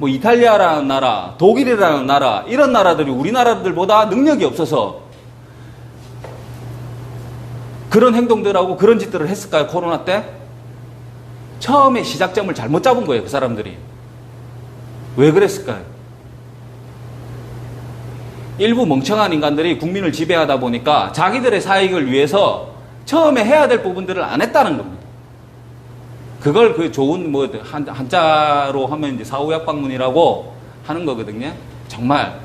뭐 이탈리아라는 나라, 독일이라는 나라 이런 나라들이 우리나라들보다 능력이 없어서 그런 행동들하고 그런 짓들을 했을까요? 코로나 때? 처음에 시작점을 잘못 잡은 거예요, 그 사람들이. 왜 그랬을까요? 일부 멍청한 인간들이 국민을 지배하다 보니까 자기들의 사익을 위해서 처음에 해야 될 부분들을 안 했다는 겁니다. 그걸 그 좋은 뭐 한, 한자로 하면 이제 사후약 방문이라고 하는 거거든요. 정말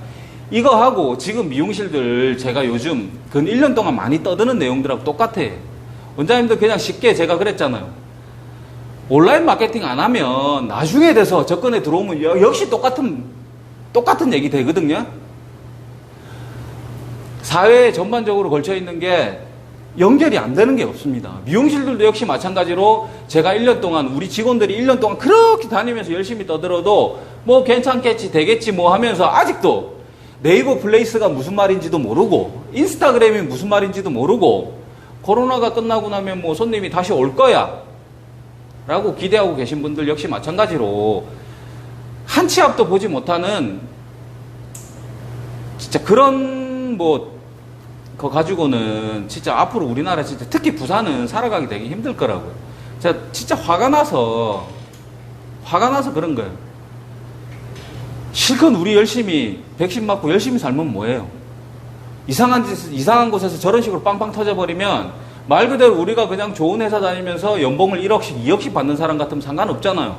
이거 하고 지금 미용실들 제가 요즘 근 1년 동안 많이 떠드는 내용들하고 똑같아. 원장님도 그냥 쉽게 제가 그랬잖아요. 온라인 마케팅 안 하면 나중에 돼서 접근에 들어오면 여- 역시 똑같은 똑같은 얘기 되거든요. 사회에 전반적으로 걸쳐 있는 게 연결이 안 되는 게 없습니다. 미용실들도 역시 마찬가지로 제가 1년 동안 우리 직원들이 1년 동안 그렇게 다니면서 열심히 떠들어도 뭐 괜찮겠지 되겠지 뭐 하면서 아직도 네이버 플레이스가 무슨 말인지도 모르고 인스타그램이 무슨 말인지도 모르고 코로나가 끝나고 나면 뭐 손님이 다시 올 거야 라고 기대하고 계신 분들 역시 마찬가지로 한 치 앞도 보지 못하는 진짜 그런 뭐 거 가지고는 진짜 앞으로 우리나라 진짜 특히 부산은 살아가기 되게 힘들 거라고요. 제가 진짜 화가 나서 화가 나서 그런 거예요. 실컷 우리 열심히 백신 맞고 열심히 살면 뭐예요? 이상한 짓, 이상한 곳에서 저런 식으로 빵빵 터져버리면 말 그대로 우리가 그냥 좋은 회사 다니면서 연봉을 1억씩, 2억씩 받는 사람 같으면 상관없잖아요.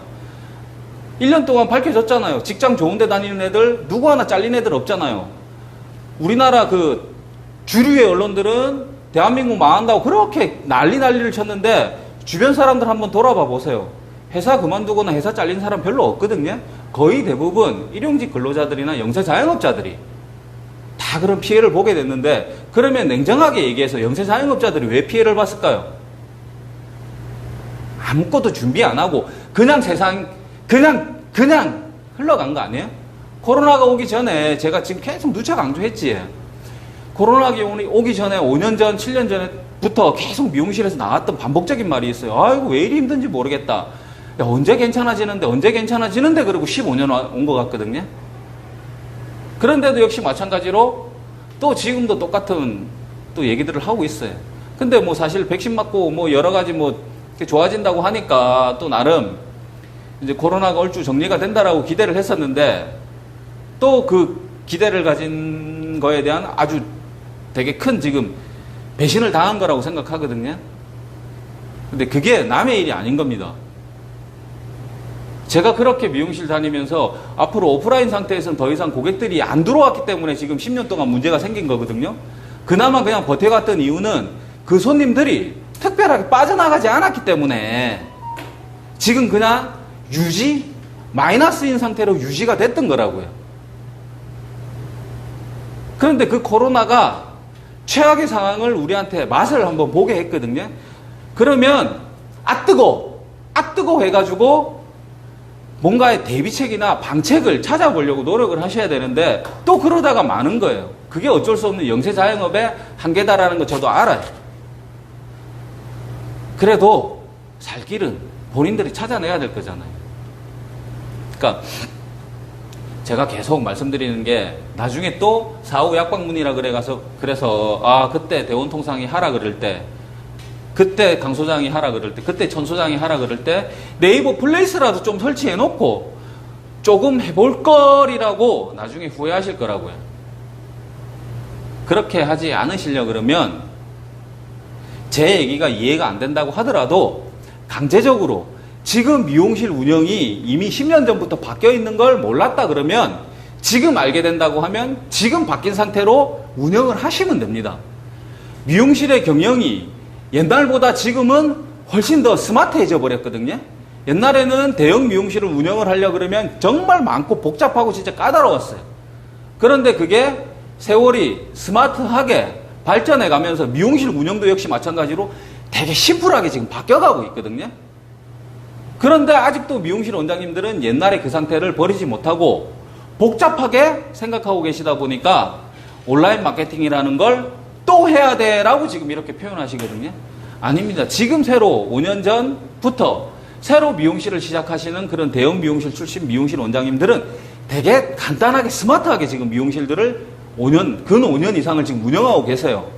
1년 동안 밝혀졌잖아요. 직장 좋은 데 다니는 애들, 누구 하나 잘린 애들 없잖아요. 우리나라 그 주류의 언론들은 대한민국 망한다고 그렇게 난리 난리를 쳤는데 주변 사람들 한번 돌아봐 보세요. 회사 그만두거나 회사 잘린 사람 별로 없거든요. 거의 대부분 일용직 근로자들이나 영세 자영업자들이 다 그런 피해를 보게 됐는데 그러면 냉정하게 얘기해서 영세 자영업자들이 왜 피해를 봤을까요? 아무것도 준비 안 하고 그냥 세상 그냥 그냥 흘러간 거 아니에요? 코로나가 오기 전에 제가 지금 계속 누차 강조했지. 코로나가 오기- 오기 전에 5년 전, 7년 전에부터 계속 미용실에서 나왔던 반복적인 말이 있어요. 아이고 왜 이리 힘든지 모르겠다. 야, 언제 괜찮아지는데 언제 괜찮아지는데 그러고 15년 온 것 같거든요. 그런데도 역시 마찬가지로 또 지금도 똑같은 또 얘기들을 하고 있어요. 근데 뭐 사실 백신 맞고 뭐 여러 가지 뭐 좋아진다고 하니까 또 나름 이제 코로나가 얼추 정리가 된다라고 기대를 했었는데 또 그 기대를 가진 거에 대한 아주 되게 큰 지금 배신을 당한 거라고 생각하거든요. 근데 그게 남의 일이 아닌 겁니다. 제가 그렇게 미용실 다니면서 앞으로 오프라인 상태에서는 더 이상 고객들이 안 들어왔기 때문에 지금 10년 동안 문제가 생긴 거거든요. 그나마 그냥 버텨갔던 이유는 그 손님들이 특별하게 빠져나가지 않았기 때문에 지금 그냥 유지, 마이너스인 상태로 유지가 됐던 거라고요. 그런데 그 코로나가 최악의 상황을 우리한테 맛을 한번 보게 했거든요. 그러면 아 뜨거, 아 뜨거 해가지고 뭔가의 대비책이나 방책을 찾아보려고 노력을 하셔야 되는데 또 그러다가 많은 거예요. 그게 어쩔 수 없는 영세 자영업의 한계다라는 거 저도 알아요. 그래도 살 길은 본인들이 찾아내야 될 거잖아요. 그러니까 제가 계속 말씀드리는 게 나중에 또 사후 약방문이라 그래 가서 그래서 아 그때 대원 통상이 하라 그럴 때 그때 강 소장이 하라 그럴 때 그때 천 소장이 하라 그럴 때 네이버 플레이스라도 좀 설치해 놓고 조금 해볼 거리라고 나중에 후회하실 거라고요. 그렇게 하지 않으시려 그러면 제 얘기가 이해가 안 된다고 하더라도 강제적으로 지금 미용실 운영이 이미 10년 전부터 바뀌어 있는 걸 몰랐다 그러면 지금 알게 된다고 하면 지금 바뀐 상태로 운영을 하시면 됩니다. 미용실의 경영이 옛날보다 지금은 훨씬 더 스마트해져 버렸거든요. 옛날에는 대형 미용실을 운영을 하려 그러면 정말 많고 복잡하고 진짜 까다로웠어요. 그런데 그게 세월이 스마트하게 발전해 가면서 미용실 운영도 역시 마찬가지로 되게 심플하게 지금 바뀌어가고 있거든요. 그런데 아직도 미용실 원장님들은 옛날의 그 상태를 버리지 못하고 복잡하게 생각하고 계시다 보니까 온라인 마케팅이라는 걸 또 해야 돼 라고 지금 이렇게 표현하시거든요. 아닙니다. 지금 새로 5년 전부터 새로 미용실을 시작하시는 그런 대형 미용실 출신 미용실 원장님들은 되게 간단하게 스마트하게 지금 미용실들을 5년, 근 5년 이상을 지금 운영하고 계세요.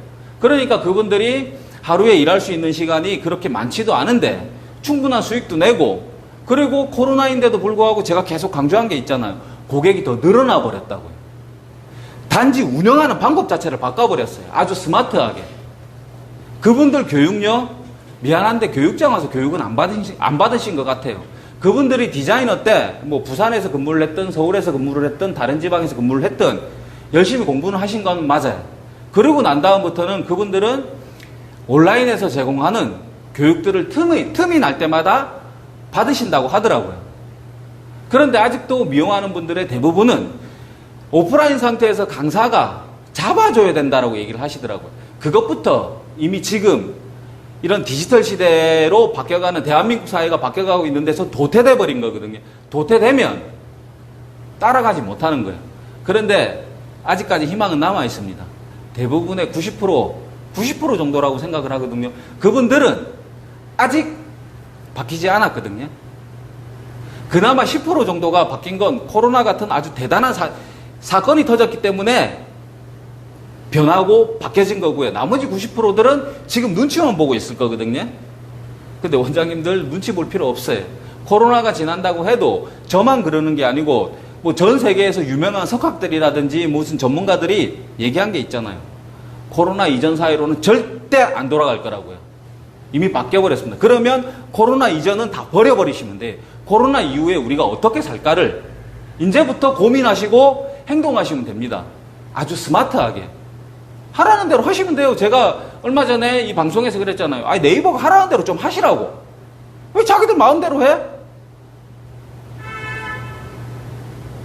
그러니까 그분들이 하루에 일할 수 있는 시간이 그렇게 많지도 않은데 충분한 수익도 내고 그리고 코로나인데도 불구하고 제가 계속 강조한 게 있잖아요. 고객이 더 늘어나 버렸다고요. 단지 운영하는 방법 자체를 바꿔버렸어요. 아주 스마트하게. 그분들 교육요? 미안한데 교육장 와서 교육은 안 받으신, 안 받으신 것 같아요. 그분들이 디자이너 때, 뭐 부산에서 근무를 했든 서울에서 근무를 했든 다른 지방에서 근무를 했든 열심히 공부는 하신 건 맞아요. 그러고 난 다음부터는 그분들은 온라인에서 제공하는 교육들을 틈이, 틈이 날 때마다 받으신다고 하더라고요. 그런데 아직도 미용하는 분들의 대부분은 오프라인 상태에서 강사가 잡아줘야 된다라고 얘기를 하시더라고요. 그것부터 이미 지금 이런 디지털 시대로 바뀌어가는 대한민국 사회가 바뀌어가고 있는 데서 도태돼 버린 거거든요. 도태되면 따라가지 못하는 거예요. 그런데 아직까지 희망은 남아 있습니다. 대부분의 90% 90% 정도라고 생각을 하거든요. 그분들은 아직 바뀌지 않았거든요. 그나마 10% 정도가 바뀐 건 코로나 같은 아주 대단한 사, 사건이 터졌기 때문에 변하고 바뀌어진 거고요. 나머지 90%들은 지금 눈치만 보고 있을 거거든요. 근데 원장님들 눈치 볼 필요 없어요. 코로나가 지난다고 해도 저만 그러는 게 아니고 뭐 전 세계에서 유명한 석학들이라든지 무슨 전문가들이 얘기한 게 있잖아요. 코로나 이전 사회로는 절대 안 돌아갈 거라고요. 이미 바뀌어 버렸습니다. 그러면 코로나 이전은 다 버려버리시면 돼. 코로나 이후에 우리가 어떻게 살까를 이제부터 고민하시고 행동하시면 됩니다. 아주 스마트하게. 하라는 대로 하시면 돼요. 제가 얼마 전에 이 방송에서 그랬잖아요. 아니, 네이버가 하라는 대로 좀 하시라고. 왜 자기들 마음대로 해?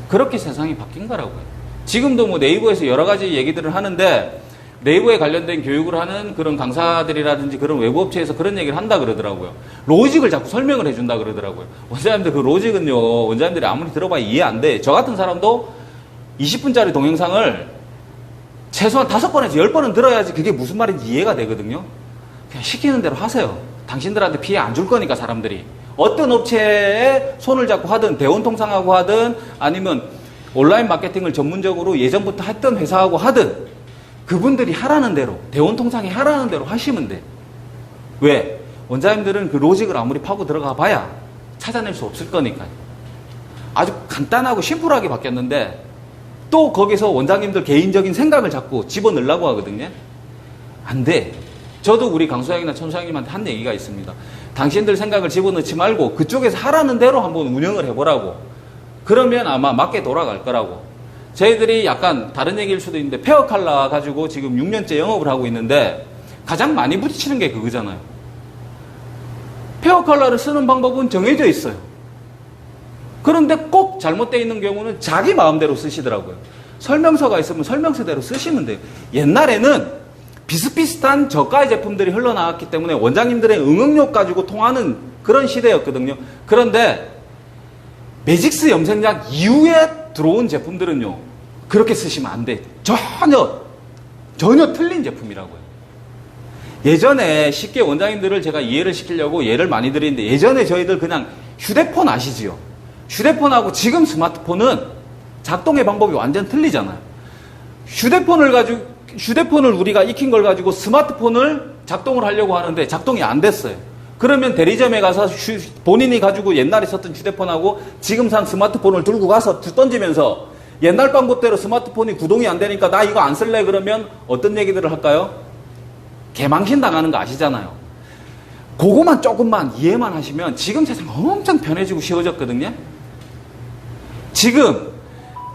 그렇게 세상이 바뀐 거라고요. 지금도 뭐 네이버에서 여러 가지 얘기들을 하는데 네이버에 관련된 교육을 하는 그런 강사들이라든지 그런 외부 업체에서 그런 얘기를 한다 그러더라고요. 로직을 자꾸 설명을 해준다 그러더라고요. 원장님들 그 로직은요, 원장님들이 아무리 들어봐야 이해 안 돼. 저 같은 사람도 20분짜리 동영상을 최소한 다섯 번에서 열 번은 들어야지 그게 무슨 말인지 이해가 되거든요. 그냥 시키는 대로 하세요. 당신들한테 피해 안 줄 거니까 사람들이. 어떤 업체에 손을 잡고 하든 대원통상하고 하든 아니면 온라인 마케팅을 전문적으로 예전부터 했던 회사하고 하든 그분들이 하라는 대로 대원통상이 하라는 대로 하시면 돼. 왜? 원장님들은 그 로직을 아무리 파고 들어가 봐야 찾아낼 수 없을 거니까요. 아주 간단하고 심플하게 바뀌었는데 또 거기서 원장님들 개인적인 생각을 자꾸 집어넣으려고 하거든요. 안 돼. 저도 우리 강수장이나 천수장님한테 한 얘기가 있습니다. 당신들 생각을 집어넣지 말고 그쪽에서 하라는 대로 한번 운영을 해보라고. 그러면 아마 맞게 돌아갈 거라고. 저희들이 약간 다른 얘기일 수도 있는데 페어 칼라 가지고 지금 6년째 영업을 하고 있는데 가장 많이 부딪히는 게 그거잖아요. 페어 칼라를 쓰는 방법은 정해져 있어요. 그런데 꼭 잘못되어 있는 경우는 자기 마음대로 쓰시더라고요. 설명서가 있으면 설명서대로 쓰시면 돼요. 옛날에는 비슷비슷한 저가의 제품들이 흘러나왔기 때문에 원장님들의 응응력 가지고 통하는 그런 시대였거든요. 그런데 매직스 염색약 이후에 들어온 제품들은요, 그렇게 쓰시면 안 돼. 전혀, 전혀 틀린 제품이라고요. 예전에 쉽게 원장님들을 제가 이해를 시키려고 예를 많이 드리는데 예전에 저희들 그냥 휴대폰 아시지요? 휴대폰하고 지금 스마트폰은 작동의 방법이 완전 틀리잖아요. 휴대폰을 가지고, 휴대폰을 우리가 익힌 걸 가지고 스마트폰을 작동을 하려고 하는데 작동이 안 됐어요. 그러면 대리점에 가서 휴, 본인이 가지고 옛날에 썼던 휴대폰하고 지금 산 스마트폰을 들고 가서 던지면서 옛날 방법대로 스마트폰이 구동이 안 되니까 나 이거 안 쓸래 그러면 어떤 얘기들을 할까요? 개망신 당하는 거 아시잖아요. 그거만 조금만 이해만 하시면 지금 세상 엄청 편해지고 쉬워졌거든요. 지금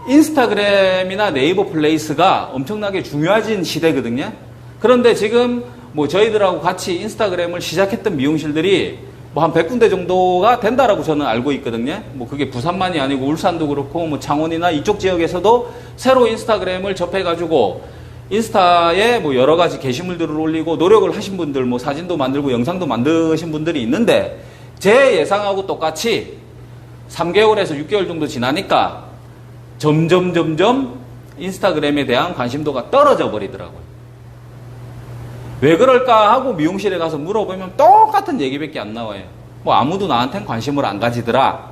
인스타그램이나 네이버 플레이스가 엄청나게 중요해진 시대거든요. 그런데 지금 뭐 저희들하고 같이 인스타그램을 시작했던 미용실들이 뭐 한 100군데 정도가 된다라고 저는 알고 있거든요. 뭐 그게 부산만이 아니고 울산도 그렇고 뭐 창원이나 이쪽 지역에서도 새로 인스타그램을 접해가지고 인스타에 뭐 여러 가지 게시물들을 올리고 노력을 하신 분들 뭐 사진도 만들고 영상도 만드신 분들이 있는데 제 예상하고 똑같이 3개월에서 6개월 정도 지나니까 점점 점점 인스타그램에 대한 관심도가 떨어져 버리더라고요. 왜 그럴까 하고 미용실에 가서 물어보면 똑같은 얘기밖에 안 나와요. 뭐 아무도 나한텐 관심을 안 가지더라.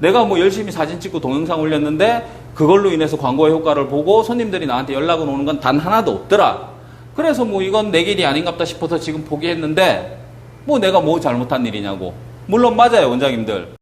내가 뭐 열심히 사진 찍고 동영상 올렸는데 그걸로 인해서 광고의 효과를 보고 손님들이 나한테 연락을 오는 건 단 하나도 없더라. 그래서 뭐 이건 내 길이 아닌갑다 싶어서 지금 포기했는데 뭐 내가 뭐 잘못한 일이냐고. 물론 맞아요, 원장님들.